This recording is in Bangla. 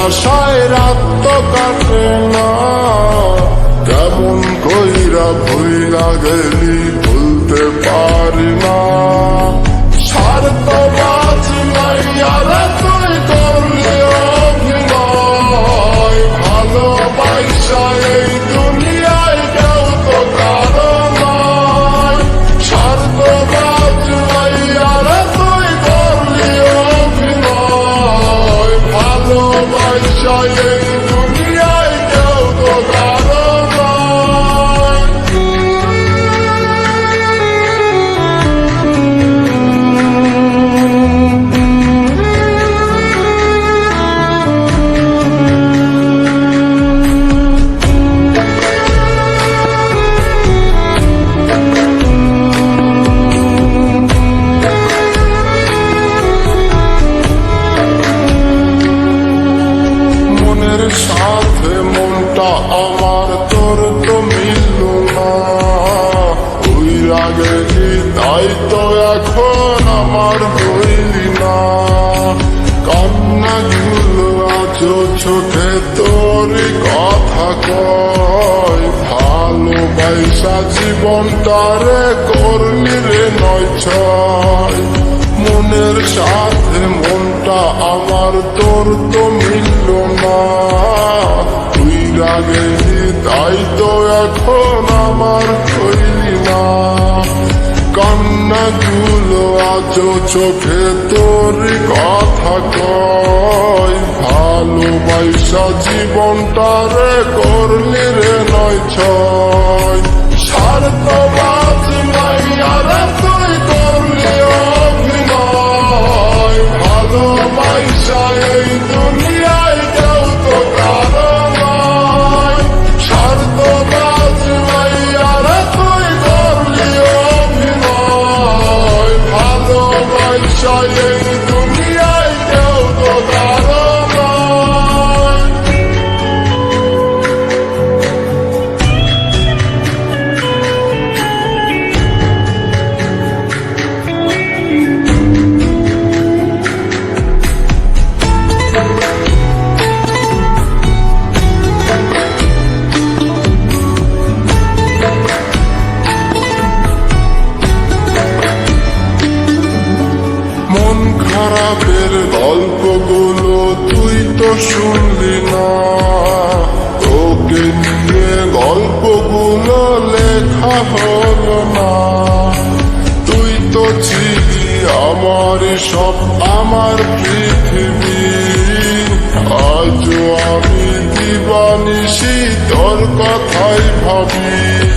আশায় রাত তো কাটে না। কেমন কইরা ভইরা গেলি ভুলতে পারি ভালোবাসা এই সাথে মনটা আমার তোর তো মিলল না। ওই রাগে তাই তো এখন আমার হইলি না। কান্না গুলো আছো চোখে তোর কথা কয়। ভালোবাসা জীবনটারে করলি রে নয় ছয়। মনের সাথে মনটা আমার তোর তো তাই তো এখন আমার কইলি না। কান্নাগুলো আজ চোখে তোর কথা কয়। ভালোবাসা জীবনটারে করলি রে নয় ছয়। তো শুনলি না। তোকে নিয়ে গল্পগুলো লেখা হলো না। তুই তো ছিলি আমার সব আমার পৃথিবী। আজও আমি দিবানিসি তোর কথাই ভাবি।